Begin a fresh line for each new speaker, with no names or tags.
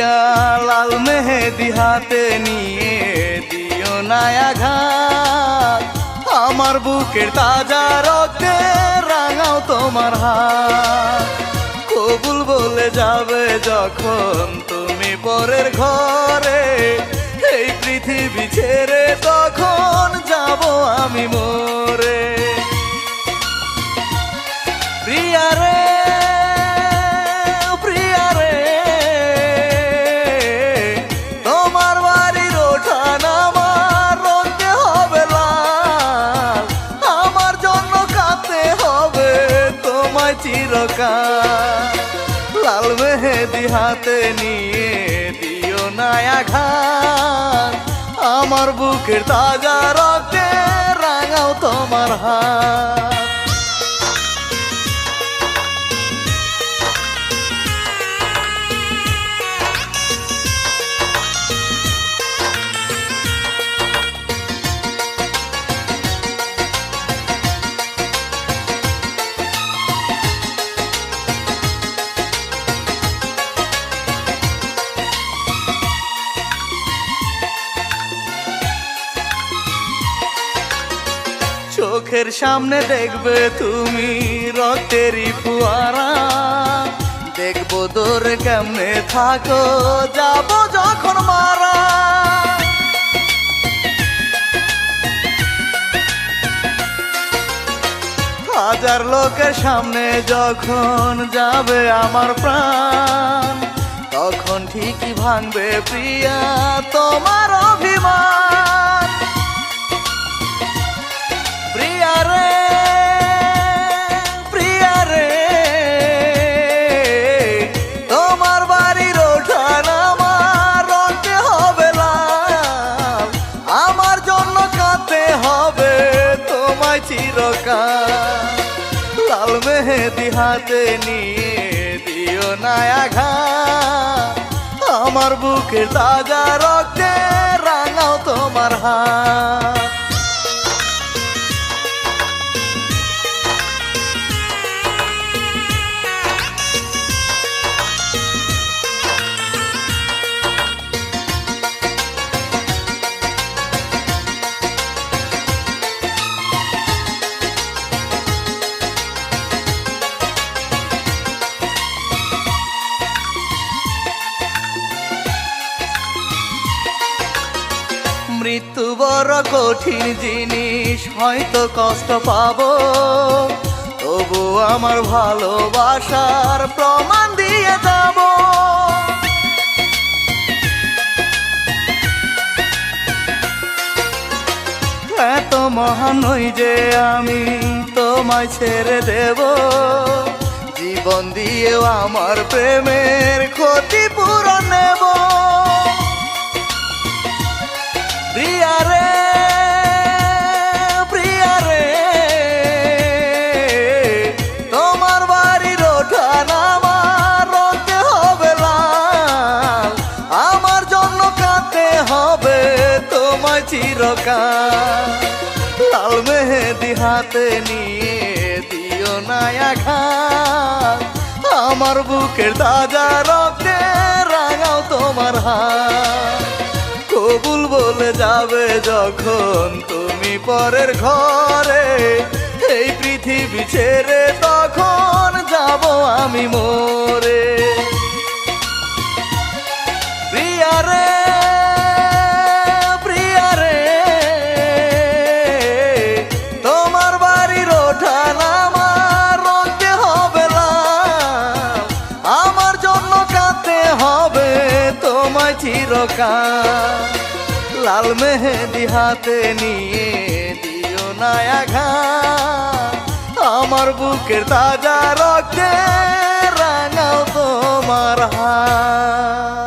প্রিয়া লাল মেহেদি হাতে নিয়ে দিও নায়া ঘাত আমার বুকের তাজা রক্তে রাঙাও তোমার হাত। কবুল বলে যাবে যখন তুমি পরের ঘরে, এই পৃথিবী ছেড়ে চিরকাল। লাল মেহেদি হাতে নিয়ে দিও নায়া ঘাত আমার বুকের তাজা রক্তে রাঙাও তোমার হাত। চোখের সামনে দেখবে তুমি রক্তেরই ফুয়ারা। দেখব তোর কেমনে থাকো, যাব যখন মারা। হাজার লোকের সামনে যখন যাবে আমার প্রাণ, তখন ঠিকই ভাঙবে প্রিয়া তোমার অভিমান। চিরকাল। লাল মেহেদি হাতে নিয়ে দিও নায়া ঘা আমার বুকে তাজা বড় কঠিন জিনিস, হয়তো কষ্ট পাবো। তবু আমার ভালোবাসার প্রমাণ দিয়ে যাব। এত মহান নই যে আমি তোমায় ছেড়ে দেব। জীবন দিয়েও আমার প্রেমের ক্ষতি পূরণ নেব। লাল মেহেদি হাতে নিয়ে দিও নায়া ঘাত আমার বুকের তাজা রক্তে রাঙাও তোমার হাত। কবুল বলে যাবে যখন তুমি পরের ঘরে, এই পৃথিবী ছেড়ে তখন চিরকাল। লাল মেহেদি হাতে নিয়ে দিও নায়া ঘা আমার বুকের তাজা রক্তে রাঙাও তোমার হাত।